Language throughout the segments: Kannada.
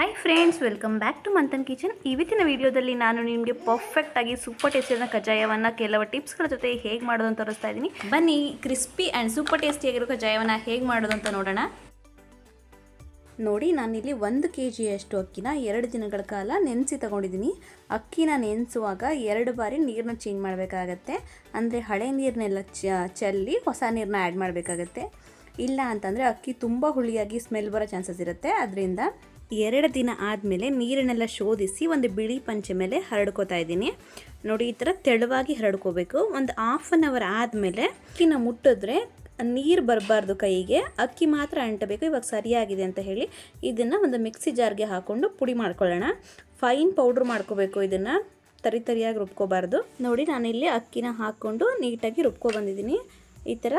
Hi friends welcome back to Manthan kitchen ಇವತ್ತಿನ ವಿಡಿಯೋದಲ್ಲಿ ನಾನು ನಿಮಗೆ ಪರ್ಫೆಕ್ಟಾಗಿ ಸೂಪರ್ ಟೇಸ್ಟಿಯಾದ ಕಜಾಯವನ್ನು ಕೆಲವು ಟಿಪ್ಸ್ಗಳ ಜೊತೆ ಹೇಗೆ ಮಾಡೋದು ಅಂತ ತೋರಿಸ್ತಾ ಇದ್ದೀನಿ. ಬನ್ನಿ ಕ್ರಿಸ್ಪಿ ಆ್ಯಂಡ್ ಸೂಪರ್ ಟೇಸ್ಟಿಯಾಗಿರೋ ಕಜಾಯವನ್ನು ಹೇಗೆ ಮಾಡೋದು ಅಂತ ನೋಡೋಣ. ನೋಡಿ, ನಾನಿಲ್ಲಿ ಒಂದು ಕೆ ಜಿಯಷ್ಟು ಅಕ್ಕಿನ ಎರಡು ದಿನಗಳ ಕಾಲ ನೆನೆಸಿ ತಗೊಂಡಿದ್ದೀನಿ. ಅಕ್ಕಿನ ನೆನೆಸುವಾಗ ಎರಡು ಬಾರಿ ನೀರನ್ನ ಚೇಂಜ್ ಮಾಡಬೇಕಾಗತ್ತೆ. ಅಂದರೆ ಹಳೆ ನೀರನ್ನೆಲ್ಲ ಚಲ್ಲಿ ಹೊಸ ನೀರನ್ನ ಆ್ಯಡ್ ಮಾಡಬೇಕಾಗತ್ತೆ. ಇಲ್ಲ ಅಂತಂದರೆ ಅಕ್ಕಿ ತುಂಬ ಹುಳಿಯಾಗಿ ಸ್ಮೆಲ್ ಬರೋ ಚಾನ್ಸಸ್ ಇರುತ್ತೆ. ಅದರಿಂದ ಎರಡು ದಿನ ಆದಮೇಲೆ ನೀರನ್ನೆಲ್ಲ ಶೋಧಿಸಿ ಒಂದು ಬಿಳಿ ಪಂಚೆ ಮೇಲೆ ಹರಡ್ಕೋತಾ ಇದ್ದೀನಿ. ನೋಡಿ, ಈ ಥರ ತೆಳುವಾಗಿ ಹರಡ್ಕೋಬೇಕು. ಒಂದು ಹಾಫ್ ಆನ್ ಅವರ್ ಆದಮೇಲೆ ಅಕ್ಕಿನ ಮುಟ್ಟಿದ್ರೆ ನೀರು ಬರಬಾರ್ದು ಕೈಗೆ. ಅಕ್ಕಿ ಮಾತ್ರ ಅಂಟಬೇಕು, ಇವಾಗ ಸರಿಯಾಗಿದೆ ಅಂತ ಹೇಳಿ ಇದನ್ನು ಒಂದು ಮಿಕ್ಸಿ ಜಾರ್ಗೆ ಹಾಕ್ಕೊಂಡು ಪುಡಿ ಮಾಡ್ಕೊಳ್ಳೋಣ. ಫೈನ್ ಪೌಡ್ರ್ ಮಾಡ್ಕೋಬೇಕು ಇದನ್ನು. ತರಿ ತರಿಯಾಗಿ ರುಬ್ಕೋಬಾರ್ದು. ನೋಡಿ, ನಾನಿಲ್ಲಿ ಅಕ್ಕಿನ ಹಾಕ್ಕೊಂಡು ನೀಟಾಗಿ ರುಬ್ಕೊ ಬಂದಿದ್ದೀನಿ. ಈ ಥರ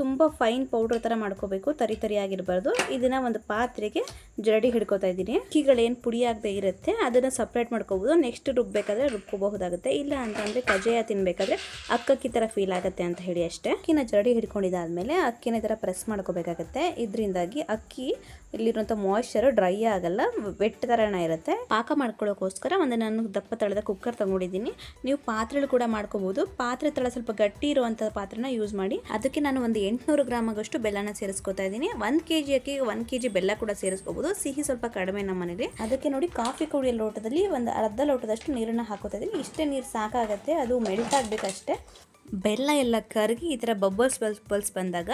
ತುಂಬ ಫೈನ್ ಪೌಡ್ರ್ ಥರ ಮಾಡ್ಕೋಬೇಕು, ತರಿ ತರಿಯಾಗಿರಬಾರ್ದು ಇದನ್ನು ಒಂದು ಪಾತ್ರೆಗೆ ಜರಡಿ ಹಿಡ್ಕೊತಾ ಇದ್ದೀನಿ. ಅಕ್ಕಿಗಳೇನು ಪುಡಿ ಆಗದೆ ಇರುತ್ತೆ, ಅದನ್ನು ಸಪ್ರೇಟ್ ಮಾಡ್ಕೋಬೋದು. ನೆಕ್ಸ್ಟ್ ರುಬ್ಬೇಕಾದ್ರೆ ರುಬ್ಕೋಬಹುದಾಗುತ್ತೆ. ಇಲ್ಲ ಅಂತಂದರೆ ಕಜಾಯ ತಿನ್ನಬೇಕಾದ್ರೆ ಅಕ್ಕಕ್ಕಿ ಥರ ಫೀಲ್ ಆಗುತ್ತೆ ಅಂತ ಹೇಳಿ ಅಷ್ಟೇ. ಅಕ್ಕಿನ ಜರಡಿ ಹಿಡ್ಕೊಂಡಿದ್ದಾದಮೇಲೆ ಅಕ್ಕಿನ ಥರ ಪ್ರೆಸ್ ಮಾಡ್ಕೋಬೇಕಾಗತ್ತೆ. ಇದರಿಂದಾಗಿ ಅಕ್ಕಿ ಇಲ್ಲಿರುವಂಥ ಮಾಯ್ಶ್ಚರ್ ಡ್ರೈ ಆಗಲ್ಲ ವೆಟ್ ಥರನೇ ಇರುತ್ತೆ. ಪಾಕ ಮಾಡ್ಕೊಳ್ಳೋಕ್ಕೋಸ್ಕರ ಒಂದು ನಾನು ದಪ್ಪ ತಳದ ಕುಕ್ಕರ್ ತಗೊಂಡಿದ್ದೀನಿ. ನೀವು ಪಾತ್ರೆಗಳು ಕೂಡ ಮಾಡ್ಕೋಬಹುದು ಪಾತ್ರೆ ತಳ ಸ್ವಲ್ಪ ಗಟ್ಟಿ ಇರುವಂಥ ಪಾತ್ರೆನ ಯೂಸ್ ಮಾಡಿ, ಅದಕ್ಕೆ ನಾನು ಒಂದು ಎಂಟುನೂರು ಗ್ರಾಮ್ ಆಗಷ್ಟು ಬೆಲ್ಲನ ಸೇರಿಸ್ಕೊತಾ ಇದ್ದೀನಿ. ಒಂದು ಕೆ ಜಿ ಅಕ್ಕಿಗೆ ಒಂದು ಕೆ ಜಿ ಬೆಲ್ಲ ಕೂಡ ಸೇರಿಸ್ಕೋಬೋದು. ಸಿಹಿ ಸ್ವಲ್ಪ ಕಡಿಮೆ ನಮ್ಮ ಮನೇಲಿ. ಅದಕ್ಕೆ ನೋಡಿ ಕಾಫಿ ಕುಡಿಯೋ ಲೋಟದಲ್ಲಿ ಒಂದು ಅರ್ಧ ಲೋಟದಷ್ಟು ನೀರನ್ನು ಹಾಕೋತಾ ಇದ್ದೀನಿ. ಇಷ್ಟೇ ನೀರು ಸಾಕಾಗತ್ತೆ, ಅದು ಮೆಲ್ಟ್ ಆಗಬೇಕಷ್ಟೇ. ಬೆಲ್ಲ ಎಲ್ಲ ಕರಗಿ ಈ ಥರ ಬಬ್ಬಲ್ಸ್ ಬಲ್ಸ್ ಬಲ್ಸ್ ಬಂದಾಗ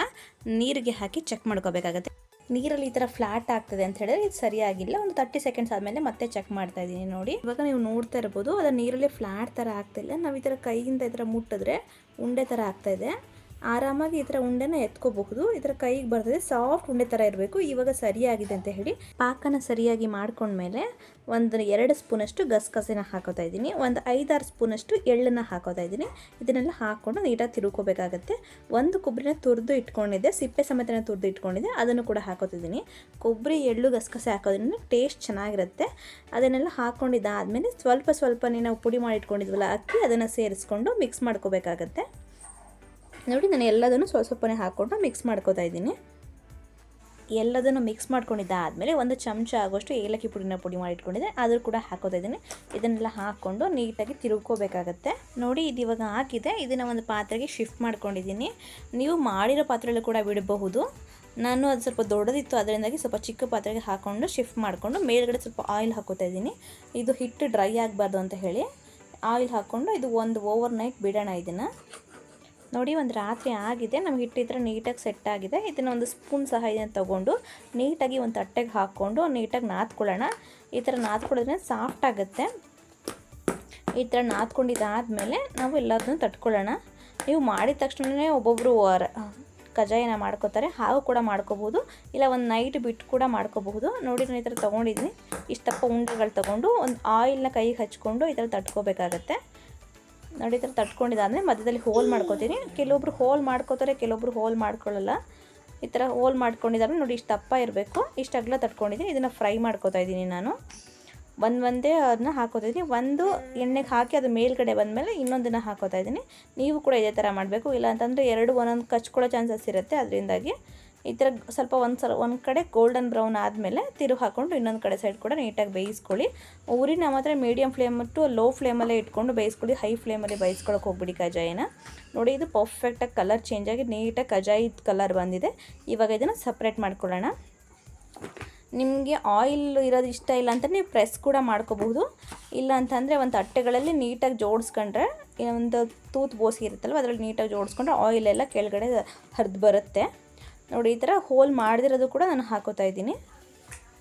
ನೀರಿಗೆ ಹಾಕಿ ಚೆಕ್ ಮಾಡ್ಕೋಬೇಕಾಗತ್ತೆ. ನೀರಲ್ಲಿ ಈ ಥರ ಫ್ಲಾಟ್ ಆಗ್ತದೆ ಅಂತ ಹೇಳಿದ್ರೆ ಇದು ಸರಿಯಾಗಿಲ್ಲ. ಒಂದು ತರ್ಟಿ ಸೆಕೆಂಡ್ಸ್ ಆದಮೇಲೆ ಮತ್ತೆ ಚೆಕ್ ಮಾಡ್ತಾ ಇದ್ದೀನಿ ನೋಡಿ. ಇವಾಗ ನೀವು ನೋಡ್ತಾ ಇರ್ಬೋದು ಅದು ನೀರಲ್ಲಿ ಫ್ಲಾಟ್ ಥರ ಆಗ್ತಿಲ್ಲ ನಾವು ಈ ಥರ ಕೈಯಿಂದ ಈ ಥರ ಮುಟ್ಟಿದ್ರೆ ಉಂಡೆ ಥರ ಆಗ್ತಾ ಇದೆ. ಆರಾಮಾಗಿ ಥರ ಉಂಡೆನ ಎತ್ಕೋಬಹುದು. ಇದರ ಕೈಗೆ ಬರ್ತದೆ ಸಾಫ್ಟ್ ಉಂಡೆ ಥರ ಇರಬೇಕು. ಇವಾಗ ಸರಿಯಾಗಿದೆ ಅಂತ ಹೇಳಿ ಪಾಕನ ಸರಿಯಾಗಿ ಮಾಡ್ಕೊಂಡ್ಮೇಲೆ ಒಂದು ಎರಡು ಸ್ಪೂನಷ್ಟು ಗಸಗಸೆನ ಹಾಕೋತಾ ಇದ್ದೀನಿ. ಒಂದು ಐದಾರು ಸ್ಪೂನಷ್ಟು ಎಳ್ಳನ್ನು ಹಾಕೋತಾ ಇದ್ದೀನಿ. ಇದನ್ನೆಲ್ಲ ಹಾಕ್ಕೊಂಡು ನೀಟಾಗಿ ತಿರುಕೋಬೇಕಾಗತ್ತೆ ಒಂದು ಕೊಬ್ಬರಿನ ತುರಿದು ಇಟ್ಕೊಂಡಿದ್ದೆ. ಸಿಪ್ಪೆ ಸಮೇತನ ತುರಿದು ಇಟ್ಕೊಂಡಿದ್ದೆ. ಅದನ್ನು ಕೂಡ ಹಾಕೋತಿದ್ದೀನಿ ಕೊಬ್ಬರಿ, ಎಳ್ಳು, ಗಸಗಸೆ ಹಾಕೋದ್ರಿಂದ ಟೇಸ್ಟ್ ಚೆನ್ನಾಗಿರುತ್ತೆ. ಅದನ್ನೆಲ್ಲ ಹಾಕ್ಕೊಂಡಿದ್ದಾದಮೇಲೆ ಸ್ವಲ್ಪ ಸ್ವಲ್ಪನೇ ನಾವು ಪುಡಿ ಮಾಡಿ ಇಟ್ಕೊಂಡಿದ್ವಲ್ಲ ಅಕ್ಕಿ, ಅದನ್ನು ಸೇರಿಸ್ಕೊಂಡು ಮಿಕ್ಸ್ ಮಾಡ್ಕೋಬೇಕಾಗತ್ತೆ. ನೋಡಿ ನಾನು ಎಲ್ಲದನ್ನು ಸ್ವಲ್ಪ ಸ್ವಲ್ಪನೇ ಹಾಕ್ಕೊಂಡು ಮಿಕ್ಸ್ ಮಾಡ್ಕೋತಾ ಇದ್ದೀನಿ. ಎಲ್ಲದನ್ನು ಮಿಕ್ಸ್ ಮಾಡ್ಕೊಂಡಿದ್ದಾದಮೇಲೆ ಒಂದು ಚಮಚ ಆಗೋಷ್ಟು ಏಲಕ್ಕಿ ಪುಡಿನ ಪುಡಿ ಮಾಡಿ ಇಟ್ಕೊಂಡಿದ್ದೆ ಅದ್ರ ಕೂಡ ಹಾಕೋತಾ ಇದ್ದೀನಿ. ಇದನ್ನೆಲ್ಲ ಹಾಕ್ಕೊಂಡು ನೀಟಾಗಿ ತಿರುಗ್ಕೋಬೇಕಾಗತ್ತೆ. ನೋಡಿ, ಇದು ಇವಾಗ ಹಾಕಿದೆ. ಇದನ್ನು ಒಂದು ಪಾತ್ರೆಗೆ ಶಿಫ್ಟ್ ಮಾಡ್ಕೊಂಡಿದ್ದೀನಿ. ನೀವು ಮಾಡಿರೋ ಪಾತ್ರೆಯಲ್ಲಿ ಕೂಡ ಬಿಡಬಹುದು. ನಾನು ಅದು ಸ್ವಲ್ಪ ದೊಡ್ಡದಿತ್ತು, ಅದರಿಂದಾಗಿ ಸ್ವಲ್ಪ ಚಿಕ್ಕ ಪಾತ್ರೆಗೆ ಹಾಕ್ಕೊಂಡು ಶಿಫ್ಟ್ ಮಾಡಿಕೊಂಡು ಮೇಲ್ಗಡೆ ಸ್ವಲ್ಪ ಆಯಿಲ್ ಹಾಕೋತಾ ಇದ್ದೀನಿ. ಇದು ಹಿಟ್ಟು ಡ್ರೈ ಆಗಬಾರ್ದು ಅಂತ ಹೇಳಿ. ಆಯಿಲ್ ಹಾಕ್ಕೊಂಡು ಇದು ಒಂದು ಓವರ್ ನೈಟ್ ಬಿಡೋಣ ಇದನ್ನು. ನೋಡಿ, ಒಂದು ರಾತ್ರಿ ಆಗಿದೆ. ನಮಗೆ ಹಿಟ್ಟಿದ್ರೆ ನೀಟಾಗಿ ಸೆಟ್ ಆಗಿದೆ. ಇದನ್ನು ಒಂದು ಸ್ಪೂನ್ ಸಹಾಯ ತೊಗೊಂಡು ನೀಟಾಗಿ ಒಂದು ತಟ್ಟೆಗೆ ಹಾಕ್ಕೊಂಡು ನೀಟಾಗಿ ನಾದ್ಕೊಳ್ಳೋಣ. ಈ ಥರ ನಾದ್ಕೊಳ್ಳೋದ್ರೆ ಸಾಫ್ಟ್ ಆಗುತ್ತೆ. ಈ ಥರ ನಾದ್ಕೊಂಡಿದ್ದಾದಮೇಲೆ ನಾವು ಎಲ್ಲದನ್ನು ತಟ್ಕೊಳ್ಳೋಣ. ನೀವು ಮಾಡಿದ ತಕ್ಷಣವೇ ಒಬ್ಬೊಬ್ಬರು ಕಜಾಯನ ಮಾಡ್ಕೋತಾರೆ. ಹಾವು ಕೂಡ ಮಾಡ್ಕೋಬೋದು. ಇಲ್ಲ, ಒಂದು ನೈಟ್ ಬಿಟ್ಟು ಕೂಡ ಮಾಡ್ಕೋಬಹುದು. ನೋಡಿ, ನಾನು ಈ ಥರ ತೊಗೊಂಡಿದ್ದೀನಿ. ಇಷ್ಟಪ್ಪ ಉಂಡೆಗಳು ತೊಗೊಂಡು ಒಂದು ಆಯಿಲ್ನ ಕೈಗೆ ಹಚ್ಕೊಂಡು ಈ ಥರ ತಟ್ಕೋಬೇಕಾಗತ್ತೆ. ನೋಡಿ ಈ ಥರ ತಟ್ಕೊಂಡಿದ್ದಾದರೆ ಮಧ್ಯದಲ್ಲಿ ಹೋಲ್ ಮಾಡ್ಕೋತೀನಿ. ಕೆಲವೊಬ್ರು ಹೋಲ್ ಮಾಡ್ಕೋತಾರೆ, ಕೆಲವೊಬ್ರು ಹೋಲ್ ಮಾಡ್ಕೊಳ್ಳಲ್ಲ. ಈ ಥರ ಹೋಲ್ ಮಾಡ್ಕೊಂಡಿದ್ದಾರೆ ನೋಡಿ, ಇಷ್ಟು ದಪ್ಪ ಇರಬೇಕು. ಇಷ್ಟು ಅಗಲ ತಟ್ಕೊಂಡಿದ್ದೀನಿ. ಇದನ್ನು ಫ್ರೈ ಮಾಡ್ಕೋತಾ ಇದ್ದೀನಿ ನಾನು. ಒಂದು ಒಂದೇ ಅದನ್ನ ಹಾಕೋತಾ ಇದ್ದೀನಿ. ಒಂದು ಎಣ್ಣೆಗೆ ಹಾಕಿ ಅದು ಮೇಲ್ಗಡೆ ಬಂದಮೇಲೆ ಇನ್ನೊಂದನ್ನು ಹಾಕೋತಾ ಇದ್ದೀನಿ. ನೀವು ಕೂಡ ಇದೇ ಥರ ಮಾಡಬೇಕು. ಇಲ್ಲ ಅಂತಂದರೆ ಎರಡು ಒಂದೊಂದು ಕಚ್ಕೊಳ್ಳೋ ಚಾನ್ಸಸ್ ಇರುತ್ತೆ. ಅದರಿಂದಾಗಿ ಈ ಥರ ಸ್ವಲ್ಪ ಒಂದು ಸಲ ಒಂದು ಕಡೆ ಗೋಲ್ಡನ್ ಬ್ರೌನ್ ಆದಮೇಲೆ ತಿರು ಹಾಕ್ಕೊಂಡು ಇನ್ನೊಂದು ಕಡೆ ಸೈಡ್ ಕೂಡ ನೀಟಾಗಿ ಬೇಯಿಸ್ಕೊಳ್ಳಿ. ಊರಿನ ಮಾತ್ರ ಮೀಡಿಯಮ್ ಫ್ಲೇಮ್ ಟು ಲೋ ಫ್ಲೇಮಲ್ಲೇ ಇಟ್ಕೊಂಡು ಬೇಯಿಸ್ಕೊಳ್ಳಿ. ಹೈ ಫ್ಲೇಮಲ್ಲಿ ಬೇಯಿಸ್ಕೊಳಕ್ಕೆ ಹೋಗ್ಬಿಡಿ ಕಜಾಯಿನ. ನೋಡಿ, ಇದು ಪರ್ಫೆಕ್ಟಾಗಿ ಕಲರ್ ಚೇಂಜ್ ಆಗಿ ನೀಟಾಗಿ ಕಜಾಯಿ ಕಲರ್ ಬಂದಿದೆ. ಇವಾಗ ಇದನ್ನು ಸಪ್ರೇಟ್ ಮಾಡ್ಕೊಳ್ಳೋಣ. ನಿಮಗೆ ಆಯಿಲ್ ಇರೋದು ಇಷ್ಟ ಇಲ್ಲ ಅಂತ ನೀವು ಪ್ರೆಸ್ ಕೂಡ ಮಾಡ್ಕೋಬಹುದು. ಇಲ್ಲ ಅಂತಂದರೆ ಒಂದು ತಟ್ಟೆಗಳಲ್ಲಿ ನೀಟಾಗಿ ಜೋಡಿಸ್ಕೊಂಡ್ರೆ ಒಂದು ತೂತ್ ಬೋಸಿ ಇರುತ್ತಲ್ವ, ಅದರಲ್ಲಿ ನೀಟಾಗಿ ಜೋಡಿಸ್ಕೊಂಡ್ರೆ ಆಯಿಲ್ ಎಲ್ಲ ಕೆಳಗಡೆ ಹರಿದು ಬರುತ್ತೆ. ನೋಡಿ, ಈ ಥರ ಹೋಲ್ ಮಾಡಿದಿರೋದು ಕೂಡ ನಾನು ಹಾಕೋತಾ ಇದ್ದೀನಿ.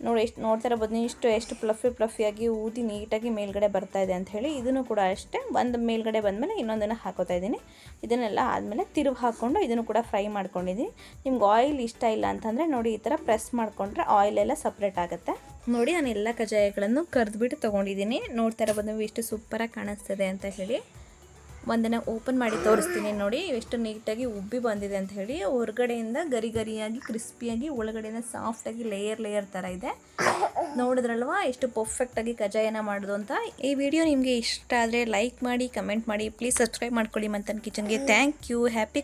ನೋಡಿ, ಎಷ್ಟು ನೋಡ್ತಾ ಬದ್ನಿ ಇಷ್ಟು, ಎಷ್ಟು ಪ್ಲಫಿ ಪ್ಲಫಿಯಾಗಿ ಊದಿ ನೀಟಾಗಿ ಮೇಲ್ಗಡೆ ಬರ್ತಾ ಇದೆ ಅಂತ ಹೇಳಿ ಇದನ್ನು ಕೂಡ ಅಷ್ಟೇ ಒಂದು ಮೇಲ್ಗಡೆ ಬಂದಮೇಲೆ ಇನ್ನೊಂದನ್ನು ಹಾಕೋತಾ ಇದ್ದೀನಿ. ಇದನ್ನೆಲ್ಲ ಆದಮೇಲೆ ತಿರುವು ಹಾಕ್ಕೊಂಡು ಇದನ್ನು ಕೂಡ ಫ್ರೈ ಮಾಡ್ಕೊಂಡಿದ್ದೀನಿ. ನಿಮ್ಗೆ ಆಯಿಲ್ ಇಷ್ಟ ಇಲ್ಲ ಅಂತಂದರೆ ನೋಡಿ, ಈ ಥರ ಪ್ರೆಸ್ ಮಾಡಿಕೊಂಡ್ರೆ ಆಯಿಲ್ ಎಲ್ಲ ಸಪ್ರೇಟ್ ಆಗುತ್ತೆ. ನೋಡಿ, ನಾನು ಎಲ್ಲ ಕಜಾಯಗಳನ್ನು ಕರೆದ್ಬಿಟ್ಟು ತೊಗೊಂಡಿದ್ದೀನಿ. ನೋಡ್ತಾ ಬಂದು ನೀವು ಎಷ್ಟು ಸೂಪರಾಗಿ ಕಾಣಿಸ್ತದೆ ಅಂತ ಹೇಳಿ. ಒಂದನ್ನು ಓಪನ್ ಮಾಡಿ ತೋರಿಸ್ತೀನಿ ನೋಡಿ. ಎಷ್ಟು ನೀಟಾಗಿ ಉಬ್ಬಿ ಬಂದಿದೆ ಅಂತ ಹೇಳಿ. ಹೊರಗಡೆಯಿಂದ ಗರಿ ಗರಿಯಾಗಿ ಕ್ರಿಸ್ಪಿಯಾಗಿ ಒಳಗಡೆಯಿಂದ ಸಾಫ್ಟಾಗಿ ಲೇಯರ್ ಲೇಯರ್ ಥರ ಇದೆ. ನೋಡಿದ್ರಲ್ವಾ? ಎಷ್ಟು ಪರ್ಫೆಕ್ಟಾಗಿ ಕಜಾಯನ ಮಾಡೋದು ಅಂತ. ಈ ವಿಡಿಯೋ ನಿಮಗೆ ಇಷ್ಟ ಆದರೆ ಲೈಕ್ ಮಾಡಿ ಕಮೆಂಟ್ ಮಾಡಿ ಪ್ಲೀಸ್ ಸಬ್ಸ್ಕ್ರೈಬ್ ಮಾಡ್ಕೊಳ್ಳಿ ಮಂತನ್ ಕಿಚನ್ಗೆ. Thank you happy